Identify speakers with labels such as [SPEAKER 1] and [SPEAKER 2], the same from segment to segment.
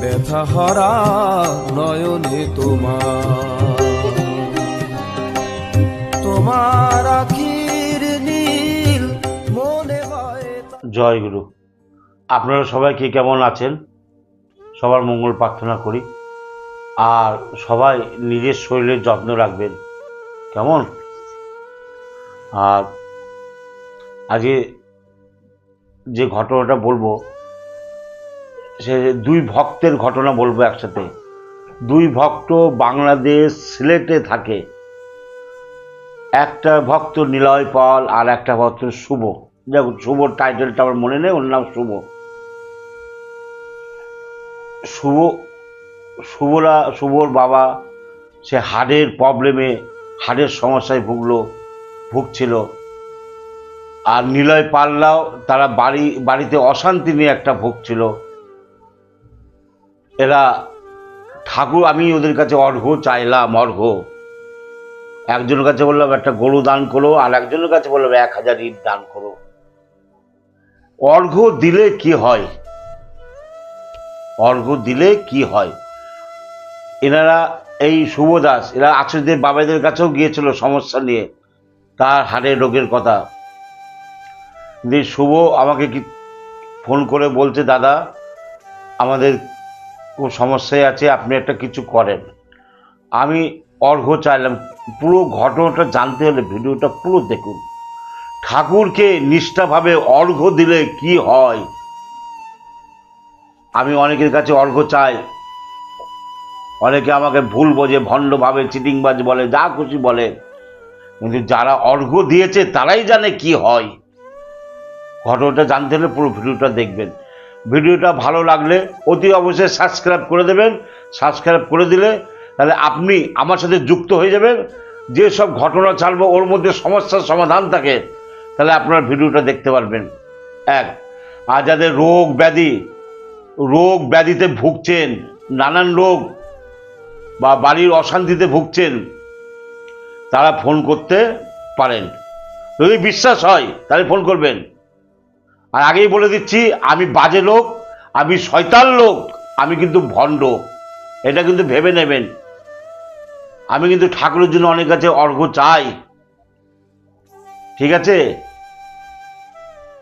[SPEAKER 1] ব্যথা হরা নয়নে তোমার। তোমার
[SPEAKER 2] জয় গুরু। আপনারা সবাই কে কেমন আছেন? সবার মঙ্গল প্রার্থনা করি। আর সবাই নিজের শরীরের যত্ন রাখবেন। কেমন? আর আজকে যে ঘটনাটা বলব সে দুই ভক্তের ঘটনা বলব একসাথে। দুই ভক্ত বাংলাদেশ সিলেটে থাকে। একটা ভক্ত নিলয় পাল আর একটা ভক্ত শুভ। দেখুন শুভর টাইটেলটা আমার মনে নেই, ওর নাম শুভ। শুভ, শুভরা, শুভর বাবা, সে হাড়ের প্রবলেমে হাড়ের সমস্যায় ভুগলো, ভুগছিল। আর নিলয় পাল্লাও তারা বাড়ি, বাড়িতে অশান্তি নিয়ে একটা ভুগছিল। এরা ঠাকুর, আমি ওদের কাছে অর্ঘ্য চাইলাম অর্ঘ একজনের কাছে বললাম, একটা গরু দান করো, আর একজনের কাছে বললাম, এক হাজার ইট দান করো। অর্ঘ দিলে কি হয়? অর্ঘ দিলে কি হয়? এনারা এই শুভদাস, এরা আশ্রয়দের বাবাদের কাছেও গিয়েছিল সমস্যা নিয়ে। তার হাড়ের রোগের কথা। যে শুভ আমাকে কি ফোন করে বলছে, দাদা, আমাদের খুব সমস্যায় আছে, আপনি একটা কিছু করেন। আমি অর্ঘ্য চাইলাম, পুরো ঘটনাটা জানতে হলে ভিডিওটা পুরো দেখুন। ঠাকুরকে নিষ্ঠাভাবে অর্ঘ্য দিলে কি হয়? আমি অনেকের কাছে অর্ঘ্য চাই। অনেকে আমাকে ভুল বোঝে, ভণ্ডভাবে চিটিংবাজ বলে, যা খুশি বলে। কিন্তু যারা অর্ঘ্য দিয়েছে, তারাই জানে কি হয়। ঘটনাটা জানতে হলে পুরো ভিডিওটা দেখবেন। ভিডিওটা ভালো লাগলে অতি অবশ্যই সাবস্ক্রাইব করে দেবেন। সাবস্ক্রাইব করে দিলে তাহলে আপনি আমার সাথে যুক্ত হয়ে যাবেন। যে সব ঘটনা ছাড়বো, ওর মধ্যে সমস্যার সমাধান থাকে, তাহলে আপনার ভিডিওটা দেখতে পারবেন। এক, আর যাদের রোগ ব্যাধি, রোগ ব্যাধিতে ভুগছেন, নানান রোগ বা বাড়ির অশান্তিতে ভুগছেন, তারা ফোন করতে পারেন। যদি বিশ্বাস হয়, তাহলে ফোন করবেন। আর আগেই বলে দিচ্ছি, আমি বাজে লোক, আমি শয়তান লোক, আমি কিন্তু ভণ্ড। এটা কিন্তু ভেবে নেবেন। আমি কিন্তু ঠাকুরের জন্য অনেক কাছে অর্ঘ্য চাই। ঠিক আছে?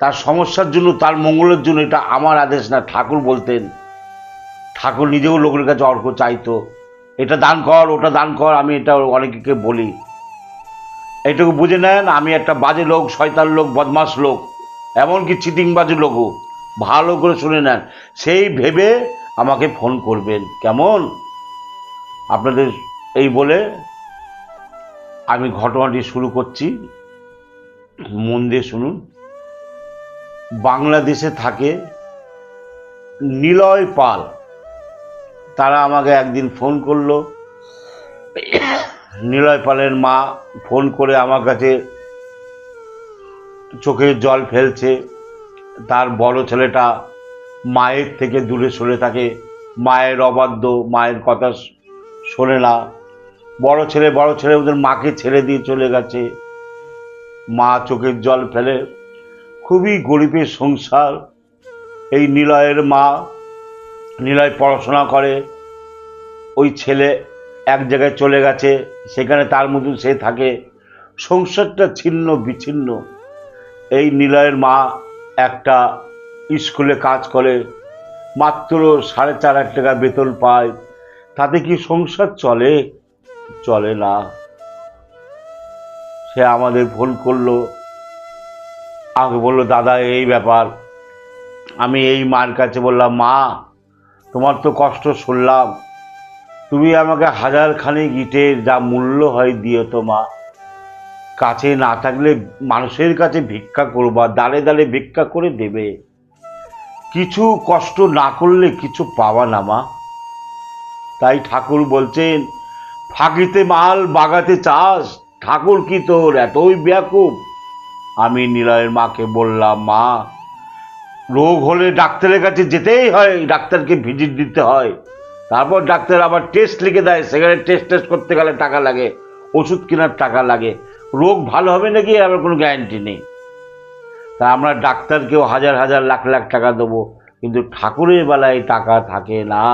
[SPEAKER 2] তার সমস্যার জন্য, তার মঙ্গলের জন্য এটা আমার আদেশ না, ঠাকুর বলতেন। ঠাকুর নিজেও লোকের কাছে অর্ঘ্য চাইতো। এটা দান কর, ওটা দান কর, আমি এটা অনেকে বলি। এইটুকু বুঝে নেন, আমি একটা বাজে লোক, শয়তান লোক বদমাস লোক। এমনকি চিটিংবাজি লোকও। ভালো করে শুনে নেন। সেই ভেবে আমাকে ফোন করবেন। কেমন? আপনাদের এই বলে আমি ঘটনাটি শুরু করছি। মন দিয়ে শুনুন। বাংলাদেশে থাকে নিলয় পাল। তারা আমাকে একদিন ফোন করল। নিলয় পালের মা ফোন করে আমার কাছে চোখের জল ফেলছে। তার বড় ছেলেটা মায়ের থেকে দূরে সরে থাকে। মায়ের অবাধ্য, মায়ের কথা শোনে না। বড় ছেলে বড় ছেলে ওদের মাকে ছেড়ে দিয়ে চলে গেছে। মা চোখের জল ফেলে। খুবই গরিবের সংসার। এই নিলয়ের মা নিলয় পড়াশোনা করে। ওই ছেলে এক জায়গায় চলে গেছে। সেখানে তার মতন সে থাকে। সংসারটা ছিন্ন, বিচ্ছিন্ন। এই নিলয়ের মা একটা স্কুলে কাজ করে, মাত্র সাড়ে চার হাজার টাকা বেতন পায়। তাতে কি সংসার চলে? চলে না। সে আমাদের ফোন করল। আমাকে বলল, দাদা, এই ব্যাপার। আমি এই মার কাছে বললাম, মা, তোমার তো কষ্ট শুনলাম। তুমি আমাকে হাজার খানিক ইটের যা মূল্য হয় দিও তো, মা। কাছে না থাকলে মানুষের কাছে ভিক্ষা করবা দাঁড়ে দাঁড়ে ভিক্ষা করে দেবে। কিছু কষ্ট না করলে কিছু পাওয়া না, মা। তাই ঠাকুর বলছেন, ফাঁকিতে মাল, বাগাতে চাস ঠাকুর কি তোর? এতই ব্যাকুপ আমি নিলয়ের মাকে বললাম, মা, রোগ হলে ডাক্তারের কাছে যেতেই হয়, ডাক্তারকে ভিজিট দিতে হয়। তারপর ডাক্তার আবার টেস্ট লিখে দেয়, সেখানে টেস্ট টেস্ট করতে গেলে টাকা লাগে, ওষুধ কেনার টাকা লাগে। রোগ ভালো হবে নাকি আবার কোনো গ্যারান্টি নেই? তা আমরা ডাক্তারকেও হাজার হাজার লাখ লাখ টাকা দেবো, কিন্তু ঠাকুরের বেলায় টাকা থাকে না।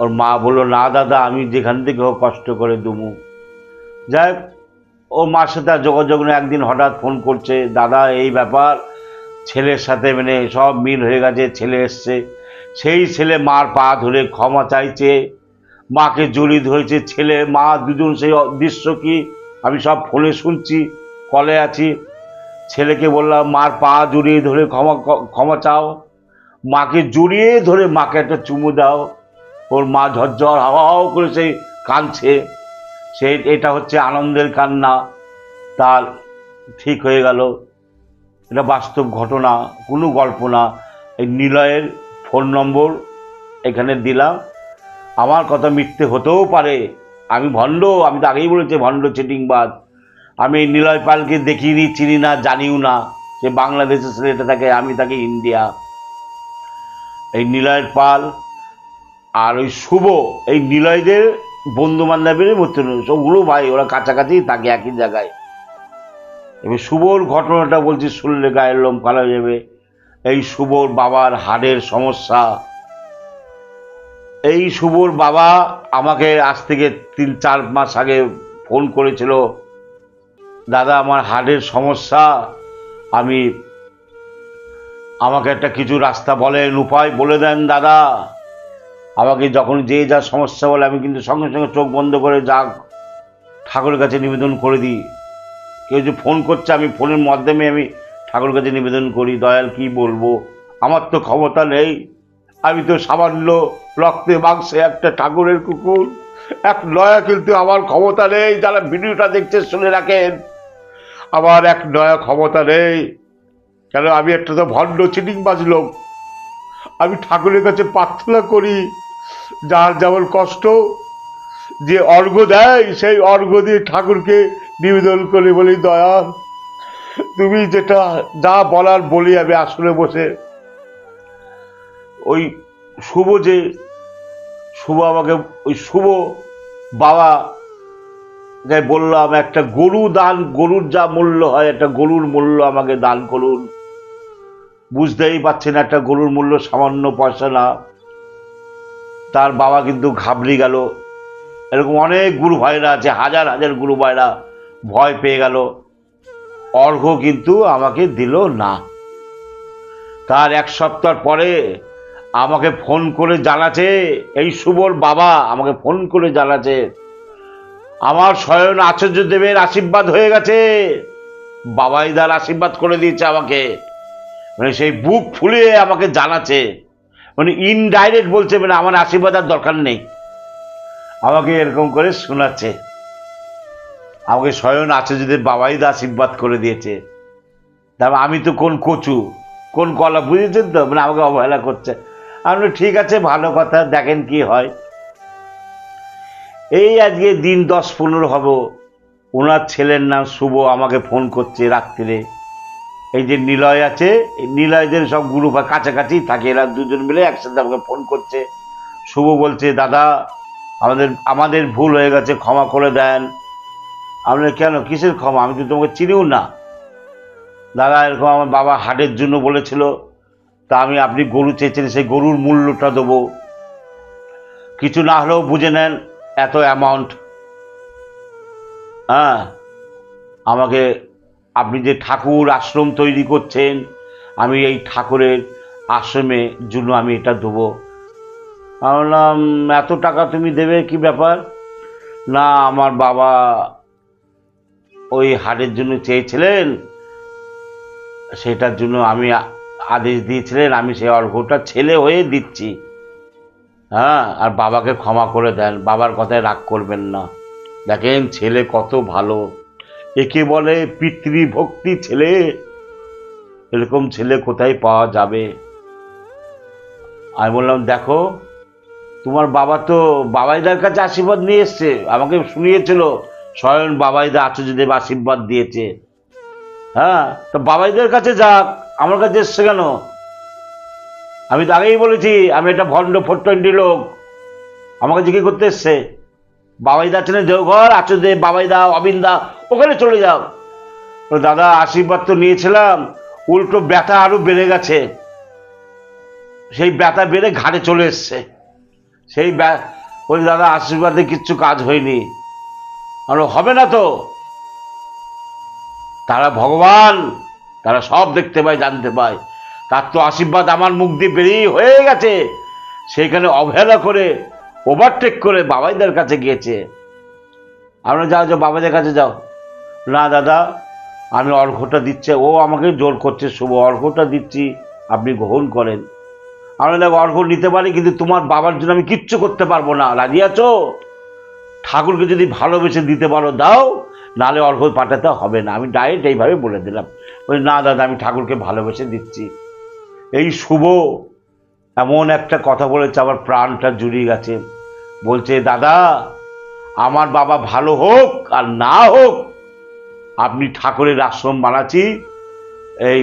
[SPEAKER 2] ওর মা বলল, না দাদা, আমি যেখান থেকে হোক কষ্ট করে দুমু যাই ও মার সাথে আর যোগাযোগ নেই। একদিন হঠাৎ ফোন করছে, দাদা, এই ব্যাপার, ছেলের সাথে মানে সব মিল হয়ে গেছে, ছেলে এসছে। সেই ছেলে মার পা ধরে ক্ষমা চাইছে। মাকে জড়িয়ে ধরেছে, ছেলে, মা, দুজন সেই দৃশ্য কি? আমি সব ফোনে শুনছি, কলে আছি। ছেলেকে বললাম, মার পা জড়িয়ে ধরে ক্ষমা ক্ষমা চাও। মাকে জড়িয়ে ধরে মাকে একটা চুমু দাও। ওর মা ঝরঝর হাওয়া করে সেই কাঁদছে। সে, এটা হচ্ছে আনন্দের কান্না। তার ঠিক হয়ে গেল। এটা বাস্তব ঘটনা, কোনো গল্প না। এই নিলয়ের ফোন নম্বর এখানে দিলাম। আমার কথা মিথ্যে হতেও পারে। আমি ভণ্ড, আমি তো আগেই বলেছি, ভণ্ড চিটিংবাজ। আমি নিলয় পালকে দেখিনি, চিনি না, জানিও না। সে বাংলাদেশের ছেলেটা থাকে, আমি থাকি ইন্ডিয়া। এই নিলয়ের পাল আর ওই শুভ, এই নিলয়দের বন্ধু বান্ধবের মতন সবগুলো ভাই, ওরা কাছাকাছি থাকে একই জায়গায়। এবার শুভর ঘটনাটা বলছি শুনলে গায়ের লোম হয়ে যাবে। এই শুভর বাবার হাড়ের সমস্যা। এই শুভর বাবা আমাকে আজ থেকে তিন, চার মাস আগে ফোন করেছিল, দাদা, আমার হার্টের সমস্যা। আমি, আমাকে একটা কিছু রাস্তা বলেন, উপায় বলে দেন, দাদা। আমাকে যখন যে যা সমস্যা বলে, আমি কিন্তু সঙ্গে সঙ্গে চোখ বন্ধ করে যা ঠাকুরের কাছে নিবেদন করে দিই। কেউ যে ফোন করছে, আমি ফোনের মাধ্যমে আমি ঠাকুরের কাছে নিবেদন করি। দয়াল, কি বলব? আমার তো ক্ষমতা নেই। আমি তো সামান্য রক্তে মাংসে একটা ঠাকুরের কুকুর। এক নয়া কিন্তু আমার ক্ষমতা নেই, যারা ভিডিওটা দেখছে শুনে রাখেন। আমার এক নয়া ক্ষমতা নেই। কেন, আমি একটা তো ভণ্ড চিটিং বাজলোক আমি ঠাকুরের কাছে প্রার্থনা করি, যার যেমন কষ্ট, যে অর্ঘ্য দেয়, সেই অর্ঘ্য দিয়ে ঠাকুরকে নিবেদন করে বলি, দয়াল, তুমি যেটা যা বলার বলি আমি আসলে বসে ওই শুভ যে, শুভ আমাকে, ওই শুভ বাবা বললাম, একটা গরু দান, গরুর যা মূল্য হয়, একটা গরুর মূল্য আমাকে দান করুন। বুঝতেই পারছেন একটা গরুর মূল্য সামান্য পয়সা না। তার বাবা কিন্তু ঘাবড়ে গেল। এরকম অনেক গুরু ভাইরা আছে, হাজার হাজার গুরু ভাইরা ভয় পেয়ে গেল। অর্ঘ্য কিন্তু আমাকে দিল না। তার এক সপ্তাহ পরে আমাকে ফোন করে জানাচ্ছে, এই শুভর বাবা, আমাকে ফোন করে জানাচ্ছে। আমার স্বয়ন আচার্য দেবের আশীর্বাদ হয়ে গেছে। বাবাই দার আশীর্বাদ করে দিয়েছে আমাকে। মানে সেই বুক ফুলিয়ে আমাকে জানাচ্ছে। মানে ইনডাইরেক্ট বলছে মানে আমার আশীর্বাদ আর দরকার নেই। আমাকে এরকম করে শোনাচ্ছে। আমাকে স্বয়ং আচার্যদের বাবাই দা আশীর্বাদ করে দিয়েছে। তারপর আমি তো কোন কচু, কোন কলা বুঝেছেন তো? মানে আমাকে অবহেলা করছে। আমি ঠিক আছে ভালো কথা দেখেন কি হয়। এই আজকে দিন দশ পনেরো হব। ওনার ছেলের নাম শুভ আমাকে ফোন করছে রাত্রিরে এই যে নিলয় আছে নিলয়দের সব গ্রুপ কাছাকাছি থাকে এরা দুজন মিলে একসাথে আমাকে ফোন করছে। শুভ বলছে দাদা আমাদের আমাদের ভুল হয়ে গেছে ক্ষমা করে দেন। বললাম, কেন? কিসের ক্ষমা? আমি তো তোমাকে চিনিও না। দাদা এরকম আমার বাবা হাটের জন্য বলেছিল তা আমি আপনি গরু চেয়েছেন, সেই গরুর মূল্যটা দেবো। কিছু না হলেও বুঝে নেন এত অ্যামাউন্ট হ্যাঁ আমাকে আপনি যে ঠাকুর আশ্রম তৈরি করছেন, আমি এই ঠাকুরের আশ্রমে জন্য আমি এটা দেবো। বললাম, এত টাকা তুমি দেবে, কি ব্যাপার? না, আমার বাবা ওই হাটের জন্য চেয়েছিলেন, সেটার জন্য আমি আদেশ দিয়েছিলেন, আমি সেই অর্ঘটা ছেলে হয়ে দিচ্ছি। হ্যাঁ আর বাবাকে ক্ষমা করে দেন, বাবার কথায় রাগ করবেন না। দেখেন, ছেলে কত ভালো। একে বলে পিতৃভক্তি ছেলে। এরকম ছেলে কোথায় পাওয়া যাবে? আমি বললাম, দেখো, তোমার বাবা তো বাবাইদার কাছে আশীর্বাদ নিয়ে এসছে, আমাকে শুনিয়েছিল, স্বয়ং বাবাইদা আচার্যদেব আশীর্বাদ দিয়েছে। হ্যাঁ তো বাবাইদের কাছে যাক। আমার কাছে এসছে কেন? আমি তো আগেই বলেছি, আমি একটা ভণ্ড ফোর টোয়েন্টি লোক আমাকে জিজ্ঞেস করতে এসছে? বাবাইদা আছেন দেওঘর আচার্যদেব বাবাইদা, অবিন্দা, ওখানে চলে যাও। দাদা, আশীর্বাদ তো নিয়েছিলাম, উল্টো ব্যথা আরও বেড়ে গেছে। সেই ব্যথা বেড়ে ঘাড়ে চলে এসছে। সেই বলি, দাদা, আশীর্বাদে কিচ্ছু কাজ হয়নি। আর হবে না তো। তারা, ভগবান তারা সব দেখতে পায়, জানতে পায়। তার তো আশীর্বাদ আমার মুখ দিয়ে বেরিয়ে হয়ে গেছে। সেইখানে অবহেলা করে ওভারটেক করে বাবাইদের কাছে গিয়েছে। আমরা যাও যাও বাবাদের কাছে যাও। না, দাদা, আমি অর্ঘটা দিচ্ছে। ও আমাকে জোর করছে, শুভ অর্ঘটা দিচ্ছি, আপনি গ্রহণ করেন। আমরা দেখো অর্ঘ নিতে পারি, কিন্তু তোমার বাবার জন্য আমি কিচ্ছু করতে পারব না। রাজি আছো? ঠাকুরকে যদি ভালোবেসে দিতে পারো, দাও। নালে অর্ঘ্য পাঠাতে হবে না। আমি ডাইরেক্ট এইভাবে বলে দিলাম। ওই না দাদা, আমি ঠাকুরকে ভালোবেসে দিচ্ছি। এই শুভ এমন একটা কথা বলেছে, আমার প্রাণটা জুড়িয়ে গেছে। বলছে, দাদা, আমার বাবা ভালো হোক আর না হোক, আপনি ঠাকুরের আশ্রম বানাচ্ছি। এই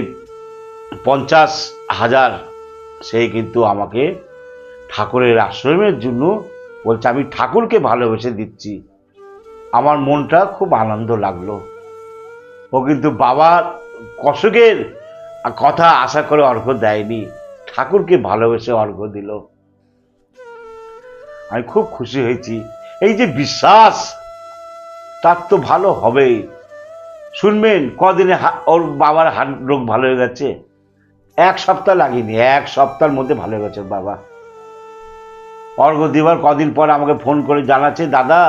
[SPEAKER 2] পঞ্চাশ হাজার সেই কিন্তু আমাকে ঠাকুরের আশ্রমের জন্য বলছে, আমি ঠাকুরকে ভালোবেসে দিচ্ছি। আমার মনটা খুব আনন্দ লাগল। ও কিন্তু বাবার কষকের কথা আশা করে অর্ঘ্য দেয়নি। ঠাকুরকে ভালোবেসে অর্ঘ দিল। আমি খুব খুশি হয়েছি। এই যে বিশ্বাস, তার তো ভালো হবেই শুনবেন কদিনে ওর বাবার হাট রোগ ভালো হয়ে গেছে। এক সপ্তাহ লাগেনি, এক সপ্তাহের মধ্যে ভালো হয়ে গেছে বাবা। অর্ঘ্য দিবার কদিন পর আমাকে ফোন করে জানাচ্ছে, দাদা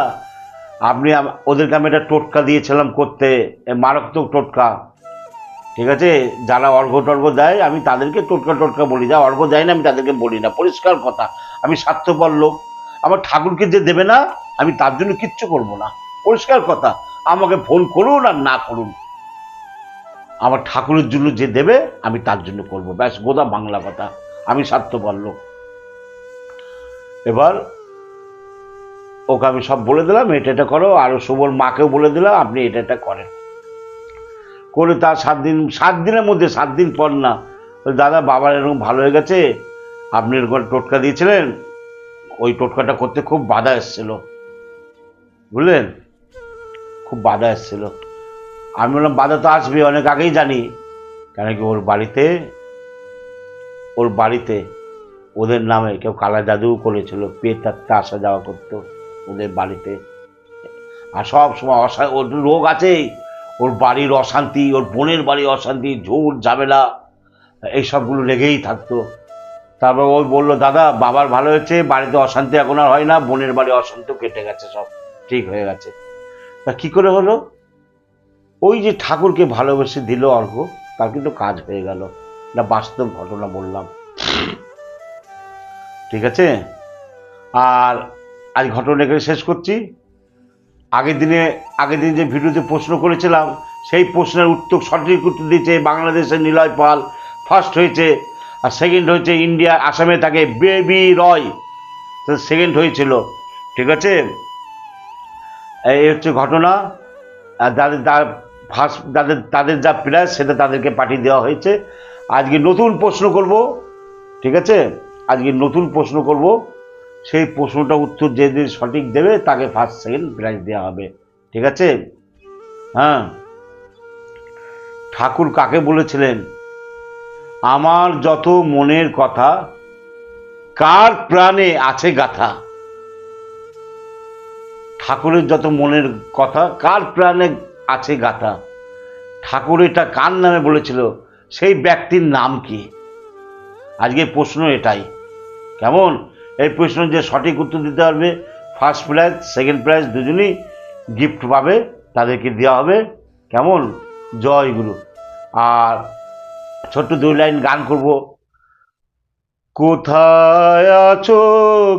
[SPEAKER 2] আপনি ওদেরকে আমি একটা টোটকা দিয়েছিলাম করতে মারাত্মক টোটকা। ঠিক আছে? যারা অর্ঘ টর্ঘ দেয়, আমি তাদেরকে টোটকা টোটকা বলি। যা অর্ঘ্য দেয় না, আমি তাদেরকে বলি না। পরিষ্কার কথা, আমি স্বার্থপর লোক। আমার ঠাকুরকে যে দেবে না, আমি তার জন্য কিচ্ছু করব না। পরিষ্কার কথা, আমাকে ফোন করুন আর না করুন। আমার ঠাকুরের জন্য যে দেবে, আমি তার জন্য করব। ব্যাস গোদা বাংলা কথা। আমি স্বার্থপর লোক। এবার ওকে আমি সব বলে দিলাম, এটা এটা করো, আর শুভর মাকেও বলে দিলাম, আপনি এটা এটা করেন। করে তার সাত দিন, সাত দিনের মধ্যে, সাত দিন পর না দাদা, বাবার এরকম ভালো হয়ে গেছে, আপনি এরকম টোটকা দিয়েছিলেন, ওই টোটকাটা করতে খুব বাধা এসেছিল। বুঝলেন? খুব বাধা এসেছিল। আমি বললাম, বাধা তো আসবে, অনেক আগেই জানি। কেন কি ওর বাড়িতে ওর বাড়িতে ওদের নামে কেউ কালা জাদুও করেছিল, পেট আসা যাওয়া করতো। ওদের বাড়িতে। আর সব সময় অশা ওর রোগ আছেই। ওর বাড়ির অশান্তি, ওর বোনের বাড়ির অশান্তি ঝুট ঝামেলা, এই সবগুলো লেগেই থাকতো। তারপর ওই বলল, দাদা, বাবার ভালো হয়েছে, বাড়িতে অশান্তি এখন আর হয় না, বোনের বাড়ি অশান্তি কেটে গেছে, সব ঠিক হয়ে গেছে। তা কি করে হলো? ওই যে ঠাকুরকে ভালোবেসে দিল অর্ঘ তার কিন্তু কাজ হয়ে গেল। না, বাস্তব ঘটনা বললাম। ঠিক আছে? আর আজ ঘটনা এখানে শেষ করছি। আগের দিনে, আগের দিন যে ভিডিওতে প্রশ্ন করেছিলাম, সেই প্রশ্নের উত্তর সঠিক উত্তর দিয়েছে বাংলাদেশের নিলয় পাল। ফার্স্ট হয়েছে, আর সেকেন্ড হয়েছে ইন্ডিয়া, আসামে থাকে বেবি রয়। সেকেন্ড হয়েছিল, ঠিক আছে? এই হচ্ছে ঘটনা। আর যাদের তার ফার্স্ট যাদের, তাদের যা প্রাইস সেটা তাদেরকে পাঠিয়ে দেওয়া হয়েছে। আজকে নতুন প্রশ্ন করব, ঠিক আছে? আজকে নতুন প্রশ্ন করব। সেই প্রশ্নটা উত্তর যে যে সঠিক দেবে, তাকে ফার্স্ট সেকেন্ড প্রাইজ দেওয়া হবে। ঠিক আছে? হ্যাঁ। ঠাকুর কাকে বলেছিলেন? আমার যত মনের কথা, কার প্রাণে আছে গাথা? ঠাকুরের যত মনের কথা, কার প্রাণে আছে গাথা? ঠাকুর এটা কার নামে বলেছিল? সেই ব্যক্তির নাম কি? আজকে প্রশ্ন এটাই। কেমন? এই প্রশ্ন যে সঠিক উত্তর দিতে পারবে ফার্স্ট প্রাইজ সেকেন্ড প্রাইজ দুজনই গিফট পাবে, তাদেরকে দেওয়া হবে। কেমন? জয় গুরু। আর ছোট্ট দুই লাইন গান করব। কোথায় আছো?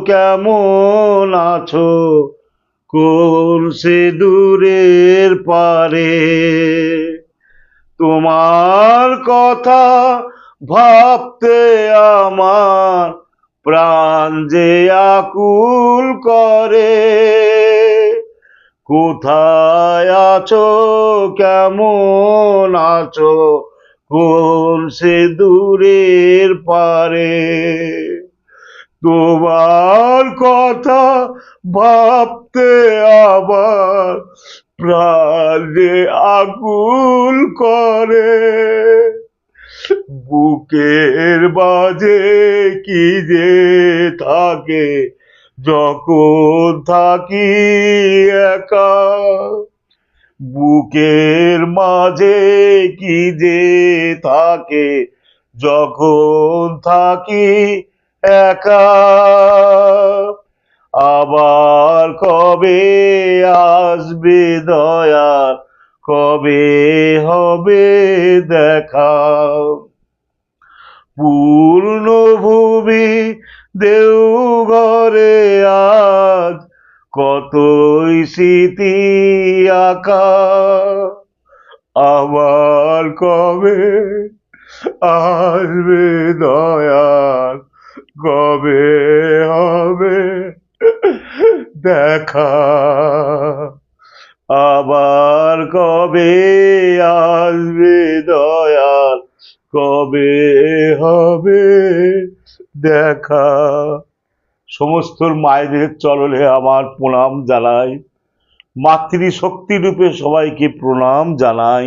[SPEAKER 2] কেমন আছো? কোন সে দূরের পারে? তোমার কথা ভাবতে আমার প্রাণ যে আকুল করে, কোথায় আছো, কেমন আছো, কোন সে দূরের পারে? তোমার কথা ভাবতে আবার প্রাণে আকুল করে বুকের বাজে কি যে থাকে? যখন থাকি একা, বুকের মাঝে কি যে থাকে? যখন থাকি একা, আবার কবে আসবে দয়া? কবে হবে দেখা? পূর্ণ ভূমি দেওঘরে আজ কতই স্মৃতি আঁকা আবার কবে আসবে দয়াল, কবে হবে দেখা। আবার কবে আসবে দয়াল কবে হবে দেখা? সমস্ত মায়েদের চরণে আমার প্রণাম জানাই। মাতৃশক্তি রূপে সবাইকে প্রণাম জানাই।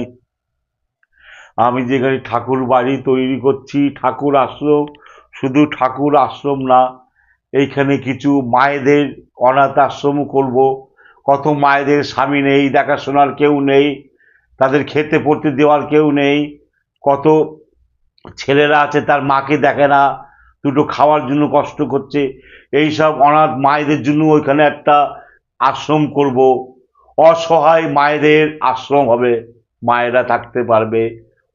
[SPEAKER 2] আমি যেখানে ঠাকুর বাড়ি তৈরি করছি, ঠাকুর আশ্রম, শুধু ঠাকুর আশ্রম না, এইখানে কিছু মায়েদের অনাথ আশ্রম করব। কত মায়েদের স্বামী নেই, দেখাশোনার কেউ নেই, তাদের খেতে পড়তে দেওয়ার কেউ নেই, কত ছেলেরা আছে, তার মাকে দেখে না, দুটো খাওয়ার জন্য কষ্ট করছে। এই সব অনাথ মায়েদের জন্য ওইখানে একটা আশ্রম করব। অসহায় মায়েদের আশ্রম হবে, মায়েরা থাকতে পারবে।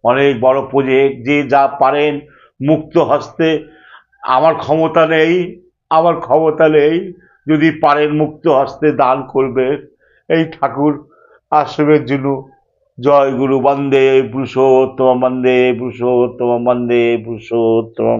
[SPEAKER 2] অনেক বড় প্রজেক্ট যে যা পারেন মুক্ত হস্তে। আমার ক্ষমতা নেই, আমার ক্ষমতা নেই, যদি পারেন মুক্ত হস্তে দান করবে এই ঠাকুর আশ্রমের জন্য জয় গুরু বন্দে পুরুষোত্তম বন্দে পুরুষোত্তম বন্দে পুরুষোত্তম